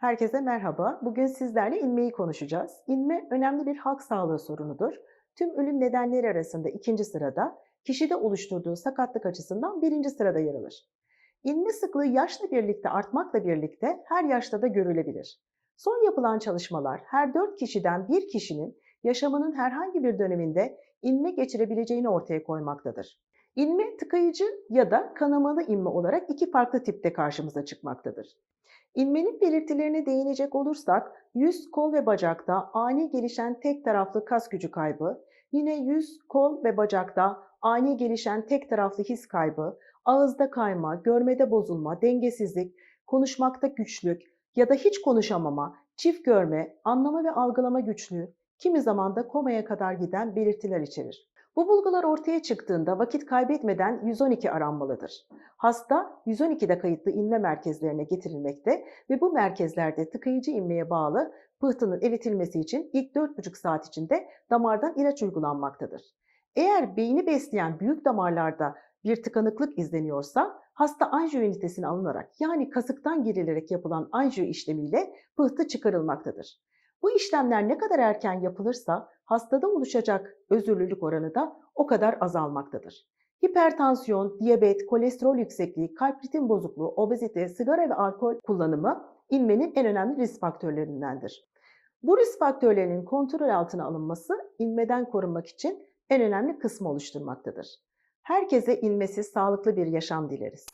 Herkese merhaba. Bugün sizlerle inmeyi konuşacağız. İnme önemli bir halk sağlığı sorunudur. Tüm ölüm nedenleri arasında ikinci sırada, kişide oluşturduğu sakatlık açısından birinci sırada yer alır. İnme sıklığı yaşla birlikte artmakla birlikte her yaşta da görülebilir. Son yapılan çalışmalar her 4 kişiden bir kişinin yaşamının herhangi bir döneminde inme geçirebileceğini ortaya koymaktadır. İnme tıkayıcı ya da kanamalı inme olarak iki farklı tipte karşımıza çıkmaktadır. İnmenin belirtilerine değinecek olursak, yüz, kol ve bacakta ani gelişen tek taraflı kas gücü kaybı, yine yüz, kol ve bacakta ani gelişen tek taraflı his kaybı, ağızda kayma, görmede bozulma, dengesizlik, konuşmakta güçlük ya da hiç konuşamama, çift görme, anlama ve algılama güçlüğü, kimi zaman da komaya kadar giden belirtiler içerir. Bu bulgular ortaya çıktığında vakit kaybetmeden 112 aranmalıdır. Hasta 112'de kayıtlı inme merkezlerine getirilmekte ve bu merkezlerde tıkayıcı inmeye bağlı pıhtının eritilmesi için ilk 4,5 saat içinde damardan ilaç uygulanmaktadır. Eğer beyni besleyen büyük damarlarda bir tıkanıklık izleniyorsa hasta anjiyo ünitesine alınarak yani kasıktan girilerek yapılan anjiyo işlemiyle pıhtı çıkarılmaktadır. Bu işlemler ne kadar erken yapılırsa hastada oluşacak özürlülük oranı da o kadar azalmaktadır. Hipertansiyon, diyabet, kolesterol yüksekliği, kalp ritim bozukluğu, obezite, sigara ve alkol kullanımı inmenin en önemli risk faktörlerindendir. Bu risk faktörlerinin kontrol altına alınması inmeden korunmak için en önemli kısmı oluşturmaktadır. Herkese inmesiz sağlıklı bir yaşam dileriz.